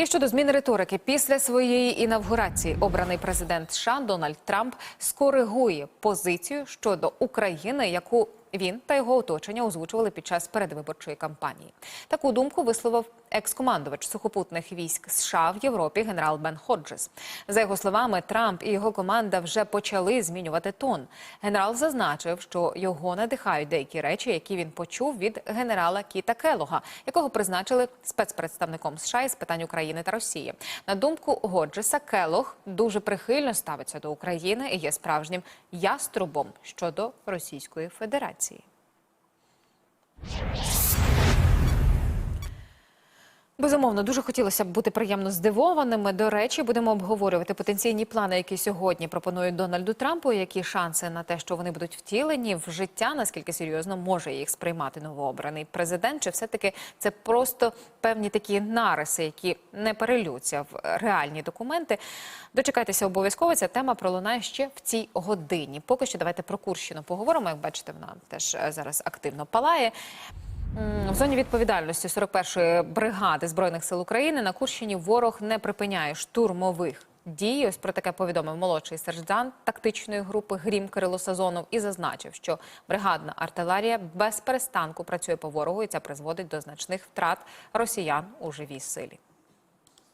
І щодо зміни риторики, після своєї інавгурації обраний президент США Дональд Трамп скоригує позицію щодо України, яку він та його оточення озвучували під час передвиборчої кампанії. Таку думку висловив екс-командувач сухопутних військ США в Європі генерал Бен Ходжес. За його словами, Трамп і його команда вже почали змінювати тон. Генерал зазначив, що його надихають деякі речі, які він почув від генерала Кіта Келога, якого призначили спецпредставником США із питань України та Росії. На думку Годжеса, Келог дуже прихильно ставиться до України і є справжнім яструбом щодо Російської Федерації. See. Безумовно, дуже хотілося б бути приємно здивованими. До речі, будемо обговорювати потенційні плани, які сьогодні пропонують Дональду Трампу. Які шанси на те, що вони будуть втілені в життя? Наскільки серйозно може їх сприймати новообраний президент? Чи все таки це просто певні такі нариси, які не перелються в реальні документи? Дочекайтеся обов'язково. Ця тема пролунає ще в цій годині. Поки що давайте про Курщину поговоримо. Як бачите, вона теж е, зараз активно палає. В зоні відповідальності 41-ї бригади збройних сил України на Курщині ворог не припиняє штурмових дій. Ось про таке повідомив молодший сержант тактичної групи Грім Кирило Сазонов і зазначив, що бригадна артилерія без перестанку працює по ворогу, і це призводить до значних втрат росіян у живій силі.